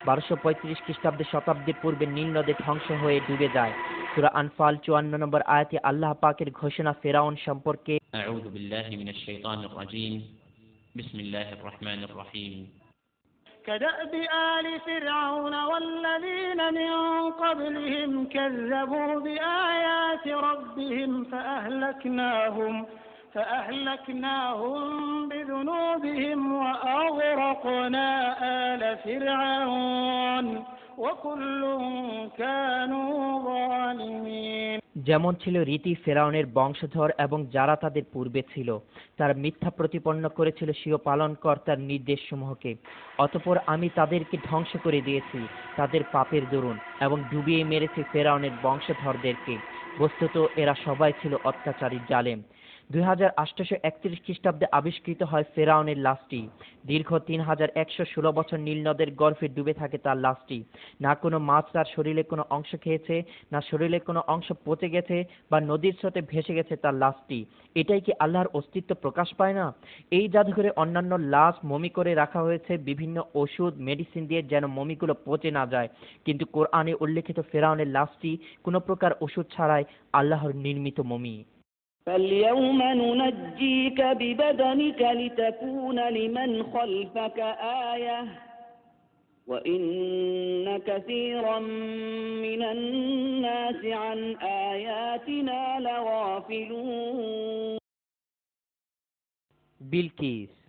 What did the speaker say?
বারোশো পঁয়ত্রিশ খ্রিস্টাব্দে শতাব্দীর পূর্বে নীল নদে ধ্বংস হয়ে ডুবে যায় সুরা আনফাল চুয়ান্ন নম্বর আয়াতে আল্লাহ পাকের ঘোষণা ফেরাউন সম্পর্কে أعوذ بالله من الشيطان الرجيم بسم الله الرحمن الرحيم كدأب آل فرعون والذين من قبلهم كذبوا بآيات ربهم فأهلكناهم فأهلكناهم بذنوبهم وأغرقنا آل فرعون وكل كانوا ظالمين যেমন ছিল রীতি ফেরাউনের বংশধর এবং যারা তাদের পূর্বে ছিল তারা মিথ্যা প্রতিপন্ন করেছিল স্বীয় পালনকর্তার নির্দেশসমূহকে অতপর আমি তাদেরকে ধ্বংস করে দিয়েছি তাদের পাপের দরুন এবং ডুবিয়ে মেরেছি ফেরাউনের বংশধরদেরকে বস্তুত এরা সবাই ছিল অত্যাচারী জালেম দুই হাজার আটশোশো একত্রিশ খ্রিস্টাব্দে আবিষ্কৃত হয় ফেরাউনের লাশটি। দীর্ঘ তিন হাজার একশো ষোলো বছর নীল নদের গর্ভে ডুবে থাকে তার লাশটি। না কোনো মাছ তার শরীরে কোনো অংশ খেয়েছে, না শরীরের কোনো অংশ পচে গেছে বা নদীর স্রোতে ভেসে গেছে তার লাশটি। এটাই কি আল্লাহর অস্তিত্ব প্রকাশ পায় না? এই জাদুঘরে অন্যান্য লাশ মমি করে রাখা হয়েছে, বিভিন্ন ওষুধ, মেডিসিন দিয়ে যেন মমিগুলো পচে না যায়। কিন্তু কোরআনে উল্লেখিত ফেরাউনের লাশটি কোনো প্রকার ওষুধ ছাড়াই আল্লাহর নির্মিত মমি। فاليوم ننجيك ببدنك لتكون لمن خلفك آية. وإن كثيرا من الناس عن آياتنا لغافلون. بالكيس